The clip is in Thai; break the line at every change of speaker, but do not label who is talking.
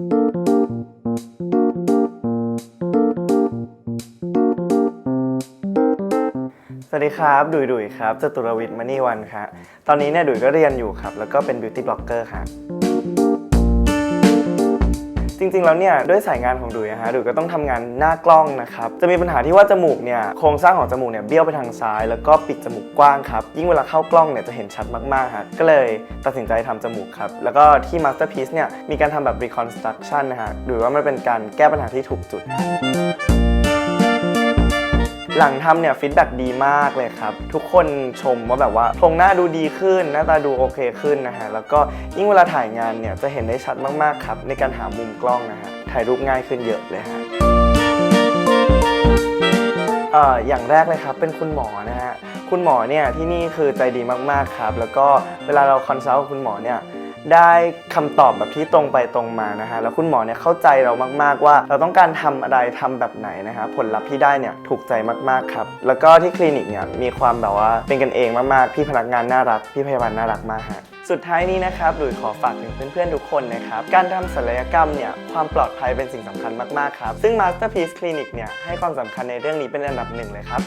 สวัสดีครับ ดุยดุยครับจตุรวิทย์มณีวันครับตอนนี้เนี่ยดุยก็เรียนอยู่ครับ แล้วก็เป็นบิวตี้บล็อกเกอร์ครับ จริงๆ แล้วเนี่ยด้วยสายงานของดุยนะฮะดุยก็ต้องทำงานหน้ากล้องนะครับจะมีปัญหาที่ว่าจมูกเนี่ยโครงสร้างของจมูกเนี่ยเบี้ยวไปทางซ้าย แล้วก็ปิดจมูกกว้างครับยิ่งเวลาเข้ากล้องเนี่ยจะเห็นชัดมากๆฮะก็เลยตัดสินใจทำจมูกครับแล้วก็ที่ Masterpiece เนี่ยมีการทำแบบ reconstruction นะฮะดุยว่ามันเป็นการแก้ปัญหาที่ถูกจุด หลังทำเนี่ยฟีดแบ็ดีมากเลยครับ ทุกคนชมว่าแบบว่าโครงหน้าดูดีขึ้น หน้าตาดูโอเคขึ้นนะฮะ แล้วก็ยิ่งเวลาถ่ายงานเนี่ยจะเห็นได้ชัดมากๆครับ ในการหามุมกล้องนะฮะ ถ่ายรูปง่ายขึ้นเยอะเลยฮะเอ่ออย่างแรกเลยครับเป็นคุณหมอนะฮะ คุณหมอเนี่ยที่นี่คือใจดีมากๆครับ แล้วก็เวลาเราคอนซัลท์กับคุณหมอเนี่ย ได้คำตอบแบบที่ตรงไปตรงมานะฮะแล้วคุณหมอเนี่ยเข้าใจเรามาก ๆ ว่า เราต้องการทำอะไรทำแบบไหนนะฮะผลลัพธ์ที่ได้เนี่ยถูกใจมากๆครับ แล้วก็ที่คลินิกเนี่ยมีความแบบว่าเป็นกันเองมากๆพี่พนักงานน่ารักพี่พยาบาลน่ารักมากฮะสุดท้ายนี้นะครับหลุยขอฝากถึงเพื่อนๆ ทุกคนนะครับ การทำศัลยกรรมเนี่ย ความปลอดภัยเป็นสิ่งสำคัญมากๆ ครับ ซึ่ง Masterpiece Clinic เนี่ย ให้ความสำคัญในเรื่องนี้เป็นอันดับหนึ่งเลยครับ